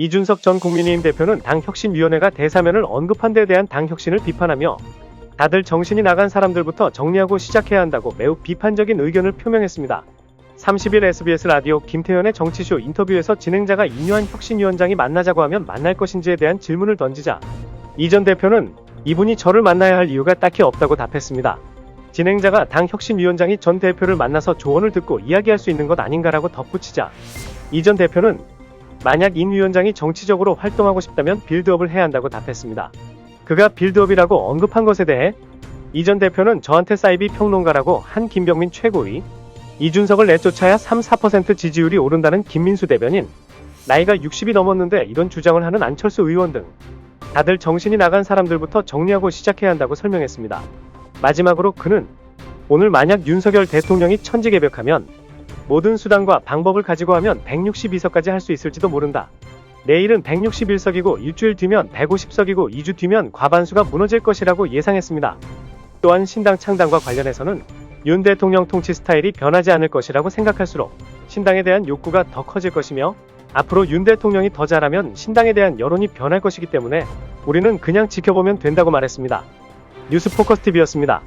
이준석 전 국민의힘 대표는 당혁신위원회가 대사면을 언급한 데 대한 당혁신을 비판하며 다들 정신이 나간 사람들부터 정리하고 시작해야 한다고 매우 비판적인 의견을 표명했습니다. 30일 SBS 라디오 김태현의 정치쇼 인터뷰에서 진행자가 이뇨한 혁신위원장이 만나자고 하면 만날 것인지에 대한 질문을 던지자 이 전 대표는 이분이 저를 만나야 할 이유가 딱히 없다고 답했습니다. 진행자가 당 혁신위원장이 전 대표를 만나서 조언을 듣고 이야기할 수 있는 것 아닌가라고 덧붙이자 이 전 대표는 만약 인 위원장이 정치적으로 활동하고 싶다면 빌드업을 해야 한다고 답했습니다. 그가 빌드업이라고 언급한 것에 대해 이 전 대표는 저한테 사이비 평론가라고 한 김병민 최고위, 이준석을 내쫓아야 3, 4% 지지율이 오른다는 김민수 대변인, 나이가 60이 넘었는데 이런 주장을 하는 안철수 의원 등 다들 정신이 나간 사람들부터 정리하고 시작해야 한다고 설명했습니다. 마지막으로 그는 오늘 만약 윤석열 대통령이 천지개벽하면 모든 수단과 방법을 가지고 하면 162석까지 할 수 있을지도 모른다. 내일은 161석이고 일주일 뒤면 150석이고 2주 뒤면 과반수가 무너질 것이라고 예상했습니다. 또한 신당 창당과 관련해서는 윤 대통령 통치 스타일이 변하지 않을 것이라고 생각할수록 신당에 대한 욕구가 더 커질 것이며 앞으로 윤 대통령이 더 잘하면 신당에 대한 여론이 변할 것이기 때문에 우리는 그냥 지켜보면 된다고 말했습니다. 뉴스 포커스 TV였습니다.